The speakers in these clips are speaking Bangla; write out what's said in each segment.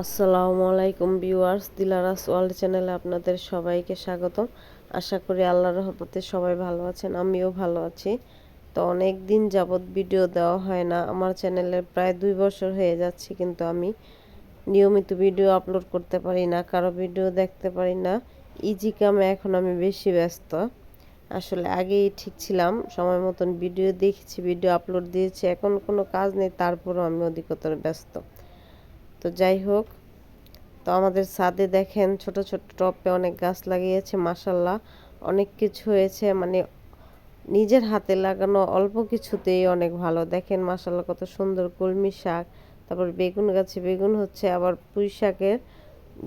আসসালামু আলাইকুম ভিউয়ার্স, দিলারাস ওয়ার্ল্ড চ্যানেলে আপনাদের সবাইকে স্বাগতম। আশা করি আল্লাহর রহমতে সবাই ভালো আছেন, আমিও ভালো আছি। তো অনেক দিন যাবৎ ভিডিও দেওয়া হয় না, আমার চ্যানেলে প্রায় দুই বছর হয়ে যাচ্ছে কিন্তু আমি নিয়মিত ভিডিও আপলোড করতে পারি না, কারও ভিডিও দেখতে পারি না। ইজি কামে এখন আমি বেশি ব্যস্ত। আসলে আগেই ঠিক ছিলাম, সময় মতন ভিডিও দেখেছি, ভিডিও আপলোড দিয়েছি, এখন কোনো কাজ নেই, তারপরও আমি অধিকতর ব্যস্ত। তো যাই হোক, তো আমাদের ছাদে দেখেন ছোট ছোট টপে অনেক গাছ লাগিয়েছে মাসাল্লাহ অনেক কিছু হয়েছে মানে নিজের হাতে লাগানো অল্প কিছুতেই অনেক ভালো। দেখেন মাসাল্লাহ কত সুন্দর কলমি শাক, তারপর বেগুন গাছে বেগুন হচ্ছে, আবার পুঁই শাকের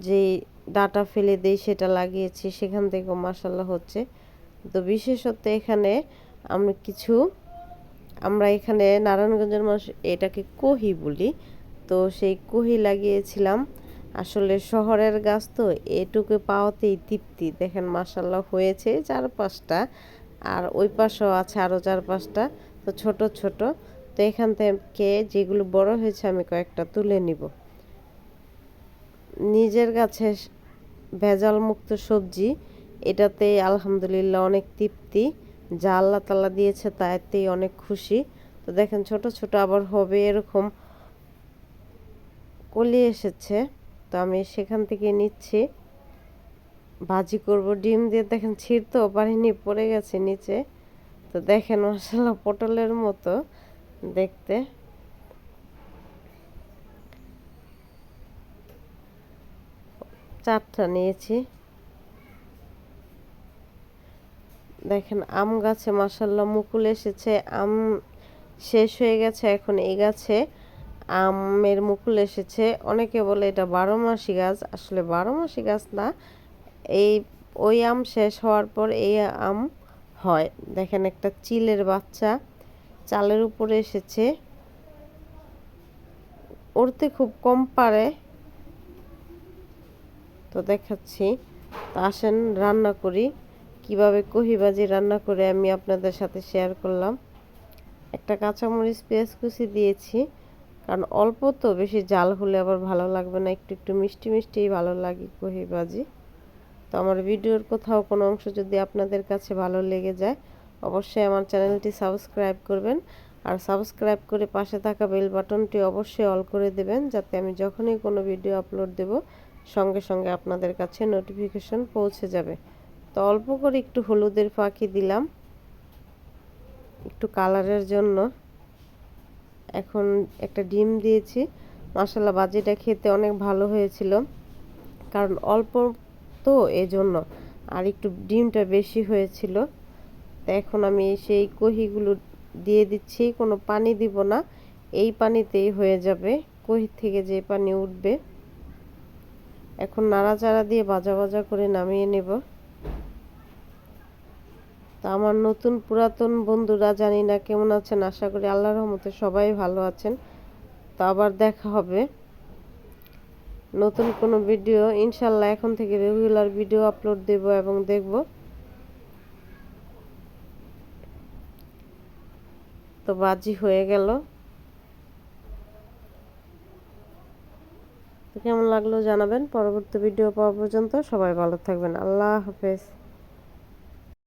যেই ডাটা ফেলে দেই সেটা লাগিয়েছি, সেখান থেকেও মাসাল্লাহ হচ্ছে। তো বিশেষত এখানে আমরা কিছু, আমরা এখানে নারায়ণগঞ্জের মানুষ এটাকে কহি বলি তো সেই কুহি লাগিয়েছিলাম। আসলে শহরের গাছ তো এটুকু পাওয়াতেই তৃপ্তি। দেখেন মাসাল্লাহ হয়েছে চার পাঁচটা আর ওই পাশেও আছে আরও চার পাঁচটা তো ছোট ছোট। তো এখান থেকে যেগুলো বড় হয়েছে আমি কয়েকটা তুলে নিব। নিজের গাছে ভেজাল মুক্ত সবজি, এটাতে আলহামদুলিল্লাহ অনেক তৃপ্তি। যা আল্লাহ তাল্লাহ দিয়েছে তাতেই অনেক খুশি। তো দেখেন ছোট ছোট আবার হবে এরকম কলি এসেছে, তো আমি সেখান থেকে নিচ্ছি। ভাজি করব, ডিম দিয়ে দেখেন ছিঁড়তেও পারিনি পড়ে গেছে নিচে। তো দেখেন মশলা পটলের মতো দেখতে। চারটা নিয়েছি। দেখেন আম গাছে মাসাল্লাহ মুকুল এসেছে, আম শেষ হয়ে গেছে, এখন এই গাছে আমের মুকুল এসেছে। অনেকে বলে এটা বারো মাসি গাছ। আসলে বারো মাসি গাছ না। এই, ওই আম শেষ হওয়ার পর এই আম হয়। দেখেন একটা চিলের বাচ্চা চালের উপরে এসেছে। উড়তে খুব কম পারে। তো দেখাচ্ছি। তো আসেন, রান্না করি। কীভাবে কহিবাজি রান্না করে আমি আপনাদের সাথে শেয়ার করলাম। একটা কাঁচামরিচ, পেঁয়াজ কুচি দিয়েছি। কারণ অল্প তো, বেশি জাল হলে আবার ভালো লাগবে না, একটু একটু মিষ্টি মিষ্টিই ভালো লাগে কহি বাজি। তো আমার ভিডিওর কোথাও কোনো অংশ যদি আপনাদের কাছে ভালো লেগে যায়, অবশ্যই আমার চ্যানেলটি সাবস্ক্রাইব করবেন। আর সাবস্ক্রাইব করে পাশে থাকা বেল বাটনটি অবশ্যই অল করে দেবেন, যাতে আমি যখনই কোনো ভিডিও আপলোড দেব, সঙ্গে সঙ্গে আপনাদের কাছে নোটিফিকেশন পৌঁছে যাবে। তো অল্প করে একটু হলুদের ফাঁকি দিলাম, একটু কালারের জন্য। এখন একটা ডিম দিয়েছি। মশলা বাজিটা খেতে অনেক ভালো হয়েছিল। কারণ অল্প তো এজন্য। আর একটু ডিমটা বেশি হয়েছিল। তো এখন আমি সেই কহিগুলো দিয়ে দিচ্ছি। কোনো পানি দিব না। এই পানিতেই হয়ে যাবে। কহি থেকে যে পানি উঠবে। এখন নাড়াচাড়া দিয়ে ভাজা ভাজা করে নামিয়ে নেব। তা আমার নতুন পুরাতন বন্ধুরা জানি না কেমন আছেন, আশা করি আল্লাহর রহমতে সবাই ভালো আছেন। তো আবার দেখা হবে। নতুন কোনো ভিডিও, ইনশাল্লাহ এখন থেকে রেগুলার ভিডিও আপলোড দেব এবং দেখব। তো বাজি হয়ে গেল। কেমন লাগল জানাবেন। পরবর্তী ভিডিও পাওয়া পর্যন্ত সবাই ভালো থাকবেন। আল্লাহ হাফেজ।